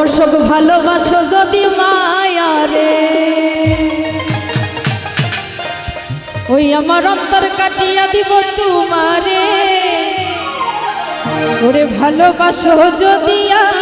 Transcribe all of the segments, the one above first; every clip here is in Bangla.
দর্শক, ভালোবাসো যদি মায়া রে। ওই আমার অন্তর কাটিয়া দিব তোমারে। ওরে ভালোবাসো যদি আমারে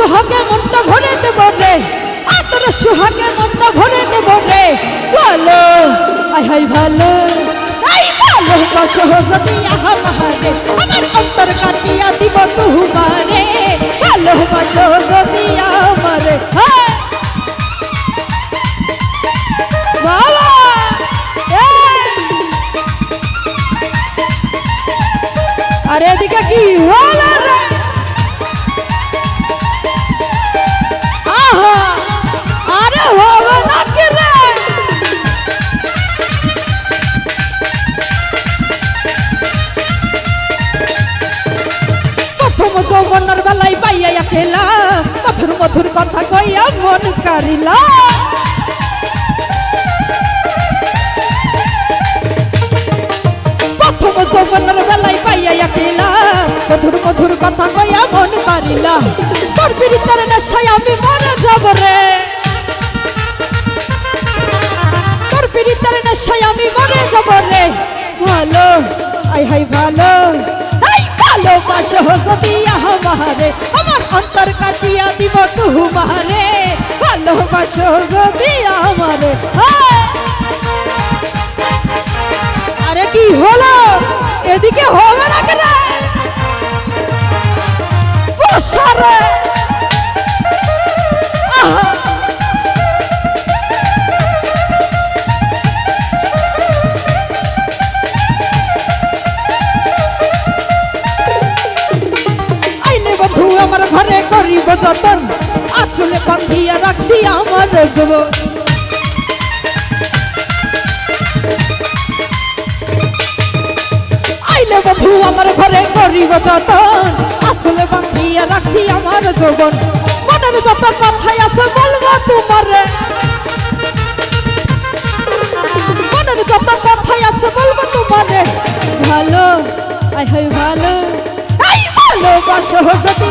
সোহাগে মনটা ভরে দেব রে। আতর সোহাগে মনটা ভরে দেব রে। ভালো আই হাই, ভালো। আই ভালো বাসো যদি আহা মাহারে আমার অন্তর কাটিয়া দিব তুমারে। ভালো বাসো যদি আমারে হ্যাঁ। বাবা! আরে এদিকে কি হলো রে? আরে হবে নাকি রে? প্রথম যৌবনের বেলায় পাইয়া খেলা মধুর মধুর কথা কইয়া মন কারিলা প্রথম যৌবনের বেলায় পাইয়া খেলা মধুর মধুর কথা কইয়া মন কারিলা তোর বিরিতার নেশায় আমি মরে যাব রে। তোর বিরিতার নেশায় আমি মরে যাব রে। ভালো আই হাই, ভালো। এই ভালোবাসো যদি আমারে আমার অন্তর কাটিয়া দিব তুমারে ভালোবাসো যদি আমারে হ্যাঁ যতন আচলে বান্ধিয়া রাখছি আমার জীবন। আইলে বধু আমার ঘরে করিব যতন আচলে বান্ধিয়া রাখছি আমার যৌবন মনের যত কথাই আছে বলব তোমারে। মনের যত কথাই আছে বলব তোমারে। ভালো আই হাই ভালো। ভালোবাসো যদি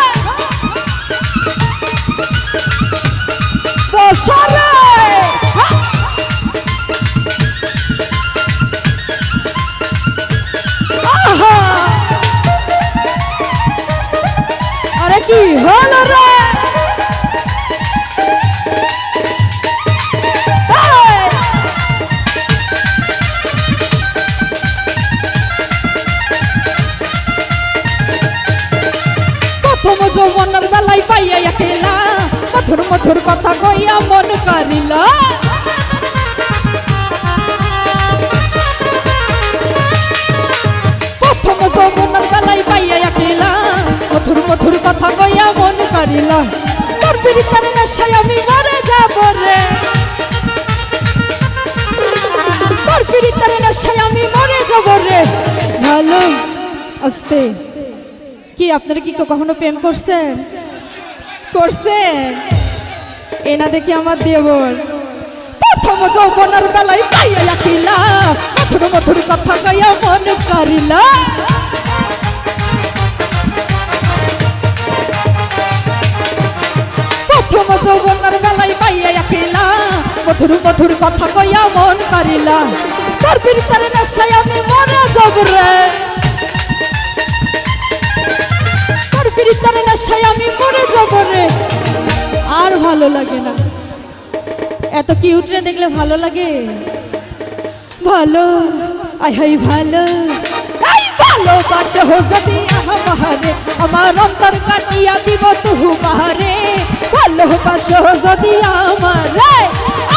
একেলা মধুর মধুর কথা কইয়া মন করিলা প্রথম যৌবনের বেলায় পাইয়া একেলা মধুর মধুর কথা কইয়া মন করিলা তোর পিড়িতার নেশায় আমি মরে যাব রে। তোর পিড়িতার নেশায় আমি মরে যাব রে। ভালো। আস্তে। কি, আপনারা কি কখনো প্রেম করছেন? করছেন এনা দেখি আমার দেবর। প্রথম যৌবনের বেলায় পাইয়া কিলা মধুর মধুর কথা কইয়া মন করিলা। প্রথম যৌবনের বেলায় পাইয়া কিলা মধুর মধুর কথা কইয়া মন করিলা। তোর বিরতার নেশায় আমি মরে যাব রে। তোর বিরতার নেশায় আমি মরে যাব রে। আর ভালো লাগে না। এত কিউট রে, দেখলে ভালো লাগে। ভালো আই হাই ভালো। ভালোবাসো যদি আমারে আমার অন্তর কাটিয়া দিব তুমারে ভালোবাসো যদি আমারে,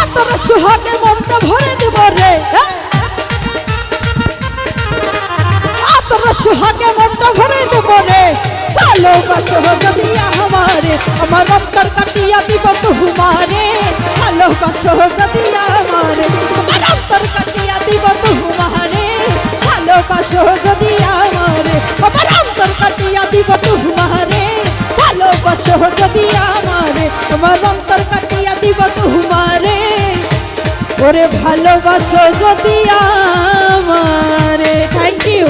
আতর সুহাগে মনটা ভরে দিব রে। আতর সুহাগে মনটা ভরে দিব রে। ভালোবাসো যদি আমারে, আমার অন্তর কাটিয়া দিব তুমারে। ভালোবাসো যদি আমারে, আমার অন্তর কাটিয়া দিব তুমারে। ভালোবাসো যদি আমারে, আমার অন্তর কাটিয়া দিব তুমারে। ভালোবাসো যদি আমারে, আমার অন্তর কাটিয়া দিব তুমারে। ওরে ভালোবাসো যদি আমারে। Thank you